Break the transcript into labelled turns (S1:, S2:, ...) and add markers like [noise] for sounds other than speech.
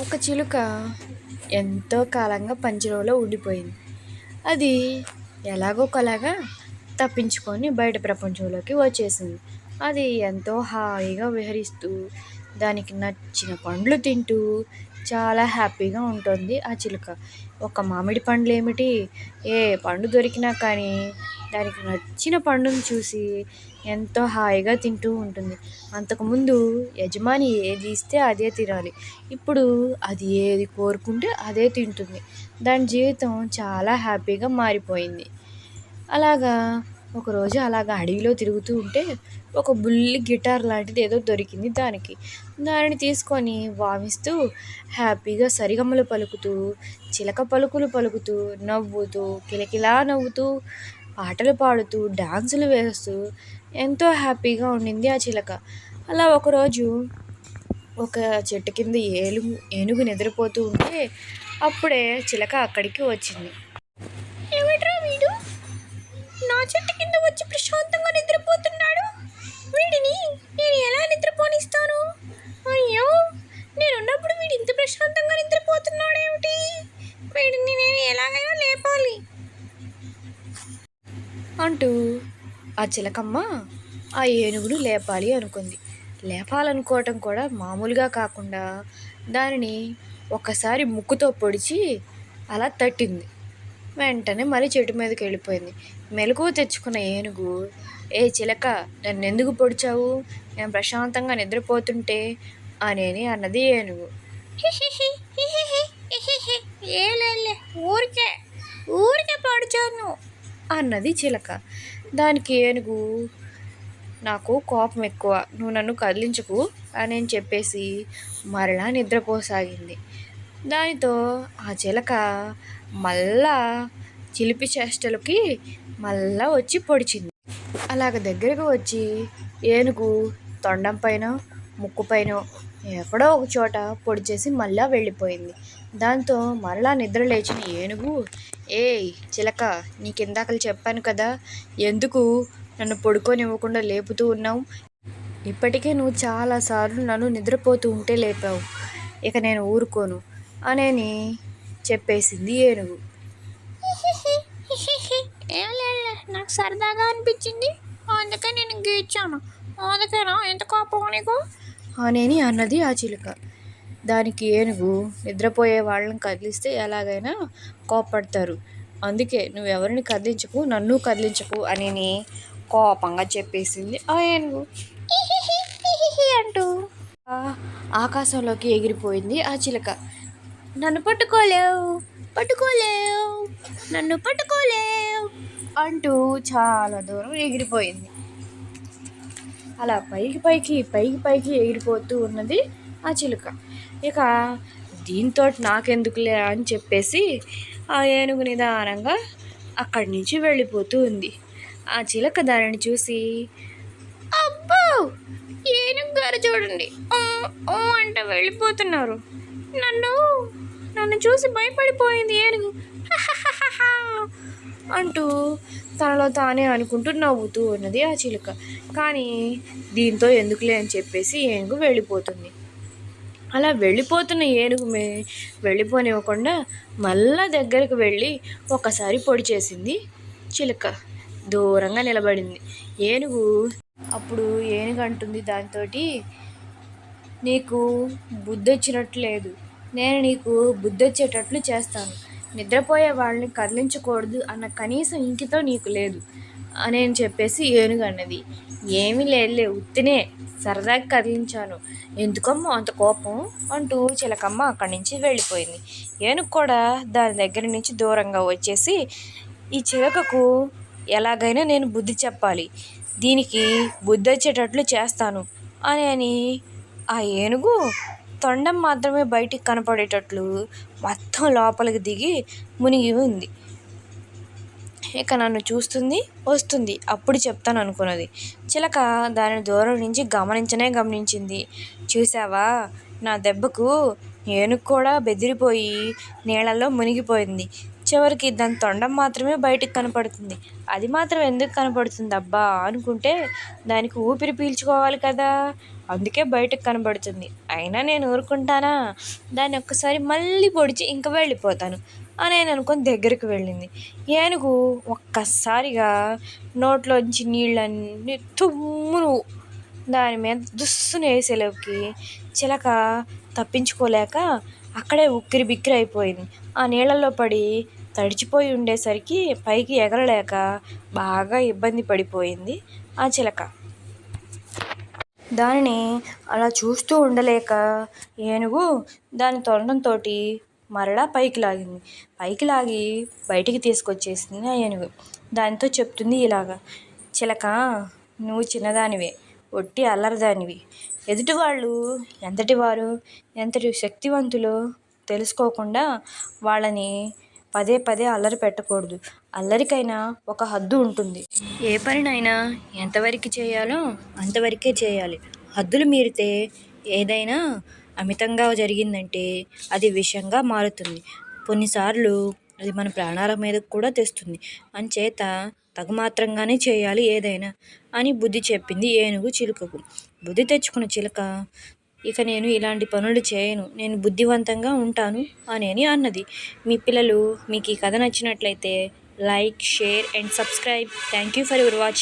S1: ఒక చిలుక ఎంతో కాలంగా పంజరంలో ఉండిపోయింది. అది ఎలాగోకలాగా తప్పించుకొని బయట ప్రపంచంలోకి వచ్చేసింది. అది ఎంతో హాయిగా విహరిస్తూ దానికి నచ్చిన పండ్లు తింటూ చాలా హ్యాపీగా ఉంటుంది ఆ చిలుక. ఒక మామిడి పండ్లు ఏమిటి? ఏ పండు దొరికినా కానీ దానికి నచ్చిన పండును చూసి ఎంతో హాయిగా తింటూ ఉంటుంది. అంతకుముందు యజమాని ఏది ఇస్తే అదే తినాలి. ఇప్పుడు అది ఏది కోరుకుంటే అదే తింటుంది. దాని జీవితం చాలా హ్యాపీగా మారిపోయింది. అలాగా ఒకరోజు అలాగ అడవిలో తిరుగుతూ ఉంటే ఒక బుల్లి గిటార్ లాంటిది ఏదో దొరికింది దానికి. దానిని తీసుకొని వామిస్తూ హ్యాపీగా సరిగమలు పలుకుతూ చిలక పలుకులు పలుకుతూ నవ్వుతూ కిలకిలా నవ్వుతూ పాటలు పాడుతూ డాన్సులు వేస్తూ ఎంతో హ్యాపీగా ఉండింది ఆ చిలక. అలా ఒకరోజు ఒక చెట్టు కింద ఏలుగు ఏనుగు నిద్రపోతూ ఉంటే అప్పుడే చిలక అక్కడికి వచ్చింది.
S2: ఏమిట్రా వీడు? నా చెట్టు వచ్చి ప్రశాంతంగా నిద్రపోతున్నాడు. వీడిని నేను ఎలా నిద్రపోనిస్తాను? అయ్యో నేనున్నప్పుడు వీడు ఇంత ప్రశాంతంగా నిద్రపోతున్నాడేమిటి? వీడిని నేను ఎలాగైనా లేపాలి.
S1: అంటూ ఆ చిలకమ్మ ఆ ఏనుగును లేపాలి అనుకుంది. లేపాలనుకోవటం కూడా మామూలుగా కాకుండా దానిని ఒకసారి ముక్కుతో పొడిచి అలా తట్టింది. వెంటనే మళ్ళీ చెట్టు మీదకి వెళ్ళిపోయింది. మెలకువ తెచ్చుకున్న ఏనుగు ఏ చిలక నన్ను ఎందుకు పొడిచావు? నేను ప్రశాంతంగా నిద్రపోతుంటే అనేని అన్నది ఏనుగు.
S2: ఏలేలే ఊరికే ఊరికే పడిచాను
S1: అన్నది చిలక. దానికి ఏనుగు నాకు కోపం ఎక్కువ నువ్వు నన్ను కదిలించకు అని అని చెప్పేసి మరలా నిద్రపోసాగింది. దానితో ఆ చిలక మళ్ళా చిలిపి చేష్టలకి మళ్ళా వచ్చి పొడిచింది. అలాగ దగ్గరకు వచ్చి ఏనుగు తొండం పైన ముక్కు పైన ఎక్కడో ఒక చోట పొడిచేసి మళ్ళా వెళ్ళిపోయింది. దాంతో మరలా నిద్ర లేచిన ఏనుగు ఏయ్ చిలక నీకిందాకలు చెప్పాను కదా ఎందుకు నన్ను పడుకోనివ్వకుండా లేపుతూ ఉన్నావు? ఇప్పటికే నువ్వు చాలాసార్లు నన్ను నిద్రపోతూ ఉంటే లేపావు. ఇక నేను ఊరుకోను అనేని చెప్పేసింది ఏనుగు.
S2: ఏం నాకు సరదాగా అనిపించింది. అందుకే నేను గీచాను అందుకేనా? ఎంత కోపం నీకు?
S1: అనేని అన్నది ఆ చిలుక. దానికి ఏనుగు నిద్రపోయే వాళ్ళని కదిలిస్తే ఎలాగైనా కోపడతారు అందుకే నువ్వెవరిని కదిలించకు నన్ను కదిలించకు అని కోపంగా చెప్పేసింది ఆ ఏనుగు. [laughs]
S2: అంటూ.
S1: ఆకాశంలోకి ఎగిరిపోయింది ఆ చిలుక.
S2: నన్ను పట్టుకోలేవు. పట్టుకోలేవు. నన్ను పట్టుకోలేవు.
S1: అంటూ చాలా దూరం ఎగిరిపోయింది. అలా పైకి పైకి పైకి పైకి ఎగిరిపోతూ ఉన్నది ఆ చిలుక. ఇక దీంతో నాకెందుకులే అని చెప్పేసి ఆ ఏనుగు నిదానంగా అక్కడి నుంచి వెళ్ళిపోతూ ఉంది. ఆ చిలక దానిని చూసి
S2: అబ్బో! ఏనుగు గారు చూడండి. ఓ అంట వెళ్ళిపోతున్నారు. నన్ను నన్ను చూసి భయపడిపోయింది ఏనుగు
S1: అంటూ తనలో తానే అనుకుంటూ నవ్వుతూ ఉన్నది ఆ చిలుక. కానీ దీంతో ఎందుకులే అని చెప్పేసి ఏనుగు వెళ్ళిపోతుంది. అలా వెళ్ళిపోతున్న ఏనుగు మే వెళ్ళిపోనివ్వకుండా మళ్ళా దగ్గరకు వెళ్ళి ఒకసారి పొడి చేసింది చిలుక. దూరంగా నిలబడింది. ఏనుగు అప్పుడు ఏనుగు అంటుంది దాంతో నీకు బుద్ధి వచ్చినట్లు లేదు నేను నీకు బుద్ధి వచ్చేటట్లు చేస్తాను. నిద్రపోయే వాళ్ళని కదిలించకూడదు అన్న కనీసం ఇంకితో నీకు లేదు అని చెప్పేసి ఏనుగు అన్నది. ఏమీ లేదులే ఉత్తినే సరదాగా కదిలించాను. ఎందుకమ్మో అంత కోపం? అంటూ చిలకమ్మ అక్కడి నుంచి వెళ్ళిపోయింది. ఏనుగు కూడా దాని దగ్గర నుంచి దూరంగా వచ్చేసి ఈ చిలకకు ఎలాగైనా నేను బుద్ధి చెప్పాలి. దీనికి బుద్ధి వచ్చేటట్లు చేస్తాను అని అని ఆ ఏనుగు తొండం మాత్రమే బయటికి కనపడేటట్లు మొత్తం లోపలికి దిగి మునిగి ఉంది. ఇక నన్ను చూస్తుంది వస్తుంది. అప్పుడు చెప్తాను అనుకున్నది. చిలక దాని దూరం నుంచి గమనించనే గమనించింది. చూసావా నా దెబ్బకు ఏనుగు కూడా బెదిరిపోయి నీళ్ళల్లో మునిగిపోయింది. చివరికి దాని తొండం మాత్రమే బయటికి కనపడుతుంది. అది మాత్రం ఎందుకు కనపడుతుంది? అబ్బా! అనుకుంటే దానికి ఊపిరి పీల్చుకోవాలి కదా! అందుకే బయటకు కనబడుతుంది. అయినా నేను ఊరుకుంటానా? దాన్ని ఒక్కసారి మళ్ళీ పొడిచి ఇంక వెళ్ళిపోతాను అని నేను అనుకొని దగ్గరికి వెళ్ళింది. ఏనుగు ఒక్కసారిగా నోట్లోంచి నీళ్ళన్నీ తుమ్మును దాని మీద దుస్సును వేసేలోకి చిలక తప్పించుకోలేక అక్కడే ఉక్కిరి బిక్కిరి అయిపోయింది. ఆ నీళ్ళల్లో పడి తడిచిపోయి ఉండేసరికి పైకి ఎగరలేక బాగా ఇబ్బంది పడిపోయింది ఆ చిలక. దానిని అలా చూస్తూ ఉండలేక ఏనుగు దాని తొండంతో మరలా పైకి లాగింది. పైకి లాగి బయటికి తీసుకొచ్చేసింది ఆ ఏనుగు. దానితో చెప్తుంది ఇలాగా చిలక నువ్వు చిన్నదానివే ఒట్టి అల్లరిదానివి. ఎదుటి వాళ్ళు ఎంతటి వారు ఎంతటి శక్తివంతులో తెలుసుకోకుండా వాళ్ళని పదే పదే అల్లరి పెట్టకూడదు. అల్లరికైనా ఒక హద్దు ఉంటుంది. ఏ పనినైనా ఎంతవరకు చేయాలో అంతవరకే చేయాలి. హద్దులు మీరితే ఏదైనా అమితంగా జరిగిందంటే అది విషంగా మారుతుంది. కొన్నిసార్లు అది మన ప్రాణాల మీదకు కూడా తెస్తుంది. అంచేత తగుమాత్రంగానే చేయాలి ఏదైనా అని బుద్ధి చెప్పింది ఏనుగు చిలుకకు. బుద్ధి తెచ్చుకున్న చిలుక ఇక నేను ఇలాంటి పనులు చేయను. నేను బుద్ధివంతంగా ఉంటాను అని అన్నది. మీ పిల్లలు మీకు ఈ కథ నచ్చినట్లయితే like share and subscribe. Thank you for your watching.